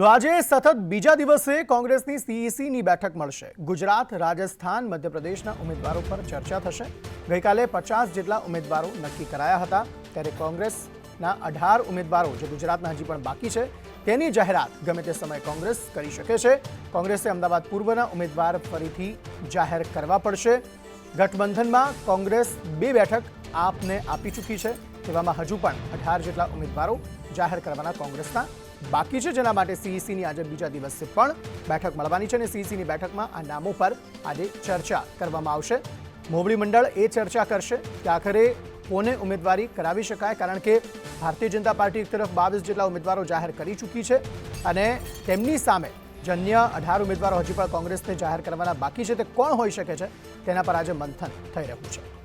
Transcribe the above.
તો આજે સતત બીજા દિવસે કોંગ્રેસની સીઈસીની બેઠક મળશે. ગુજરાત, રાજસ્થાન, મધ્યપ્રદેશના ઉમેદવારો પર ચર્ચા થશે. ગઈકાલે પચાસ જેટલા ઉમેદવારો નક્કી કરાયા હતા. ત્યારે કોંગ્રેસના અઢાર ઉમેદવારો, જે ગુજરાતના હજી પણ બાકી છે, તેની જાહેરાત ગમે તે સમયે કોંગ્રેસ કરી શકે છે. કોંગ્રેસે અમદાવાદ પૂર્વના ઉમેદવાર ફરીથી જાહેર કરવા પડશે. ગઠબંધનમાં કોંગ્રેસ બે બેઠક આપને આપી ચૂકી છે. તેવામાં હજુ પણ અઢાર જેટલા ઉમેદવારો જાહેર કરવાના કોંગ્રેસના બાકી છે જેના માટે સીઈસીની આજે બીજા દિવસે પણ બેઠક મળવાની છે અને સીઈસીની બેઠકમાં આ નામો પર આજે ચર્ચા કરવામાં આવશે. મોવડી મંડળ એ ચર્ચા કરશે કે આખરે કોને ઉમેદવારી કરાવી શકાય, કારણ કે ભારતીય જનતા પાર્ટી એક તરફ બાવીસ જેટલા ઉમેદવારો જાહેર કરી ચૂકી છે અને તેમની સામે જન્ય અઢાર ઉમેદવારો હજી પણ કોંગ્રેસને જાહેર કરવાના બાકી છે. તે કોણ હોઈ શકે છે? તેના પર આજે મંથન થઈ રહ્યું છે.